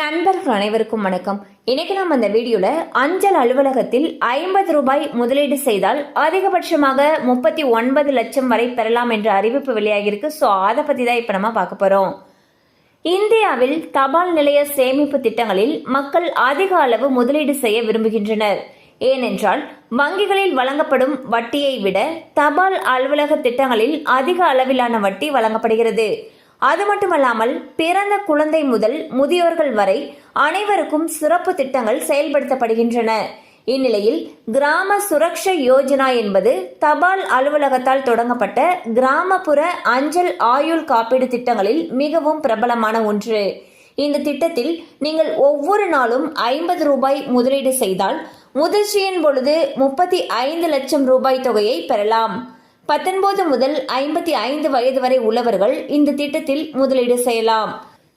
நண்பர்கள் அனைவருக்கும் வணக்கம். இன்னைக்கு நம்ம அந்த வீடியோல அஞ்சல் அலுவலகத்தில் ஐம்பது ரூபாய் முதலீடு செய்தால் அதிகபட்சமாக முப்பத்தி ஒன்பது லட்சம் வரை பெறலாம் என்ற அறிவிப்பு வெளியாகியிருக்கு. ஸோ அதை பத்தி தான் இப்போ நம்ம பார்க்க போறோம். இந்தியாவில் தபால் நிலைய சேமிப்பு திட்டங்களில் மக்கள் அதிக அளவு முதலீடு செய்ய விரும்புகின்றனர். ஏனென்றால் வங்கிகளில் வழங்கப்படும் வட்டியை விட தபால் அலுவலக திட்டங்களில் அதிக அளவிலான வட்டி வழங்கப்படுகிறது. அது மட்டுமல்லாமல் பிறந்த குழந்தை முதல் முதியோர்கள் வரை அனைவருக்கும் சிறப்பு திட்டங்கள் செயல்படுத்தப்படுகின்றன. இந்நிலையில் கிராம சுரக்ஷ யோஜனா என்பது தபால் அலுவலகத்தால் தொடங்கப்பட்ட கிராமப்புற அஞ்சல் ஆயுள் காப்பீடு திட்டங்களில் மிகவும் பிரபலமான ஒன்று. இந்த திட்டத்தில் நீங்கள் ஒவ்வொரு நாளும் ஐம்பது ரூபாய் முதலீடு செய்தால் முதிர்ச்சியின் பொழுது முப்பத்தி ஐந்து லட்சம் ரூபாய் தொகையை பெறலாம். பத்தொன்பது முதல் ஐம்பத்தி ஐந்து வயது வரை உள்ளவர்கள் இந்த திட்டத்தில் முதலீடு செய்யலாம்.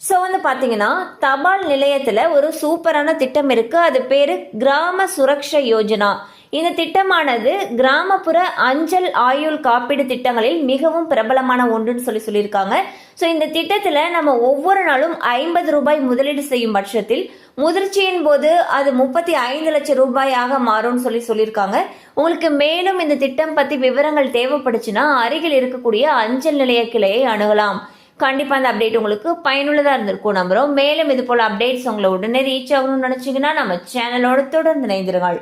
ஸோ வந்து பார்த்தீங்கன்னா தபால் நிலையத்தில் ஒரு சூப்பரான திட்டம் இருக்கு. அது பேரு கிராம சுரக்ஷா யோஜனா. இந்த திட்டமானது கிராமப்புற அஞ்சல் ஆயுள் காப்பீடு திட்டங்களில் மிகவும் பிரபலமான ஒன்றுன்னு சொல்லி சொல்லியிருக்காங்க. ஸோ இந்த திட்டத்தில் நம்ம ஒவ்வொரு நாளும் ஐம்பது ரூபாய் முதலீடு செய்யும் பட்சத்தில் முதிர்ச்சியின் போது அது முப்பத்தி ஐந்து லட்சம் ரூபாயாக மாறும்னு சொல்லி சொல்லியிருக்காங்க. உங்களுக்கு மேலும் இந்த திட்டம் பற்றி விவரங்கள் தேவைப்படுச்சுன்னா அருகில் இருக்கக்கூடிய அஞ்சல் நிலைய கிளையை அணுகலாம். கண்டிப்பாக அந்த அப்டேட் உங்களுக்கு பயனுள்ளதாக இருந்திருக்கும் நம்புகிறோம் மேலும் இது போல் அப்டேட்ஸ் உங்களை உடனே ரீச் ஆகணும்னு நினச்சிங்கன்னா நம்ம சேனலோட தொடர்ந்து இணைந்திருங்கள்.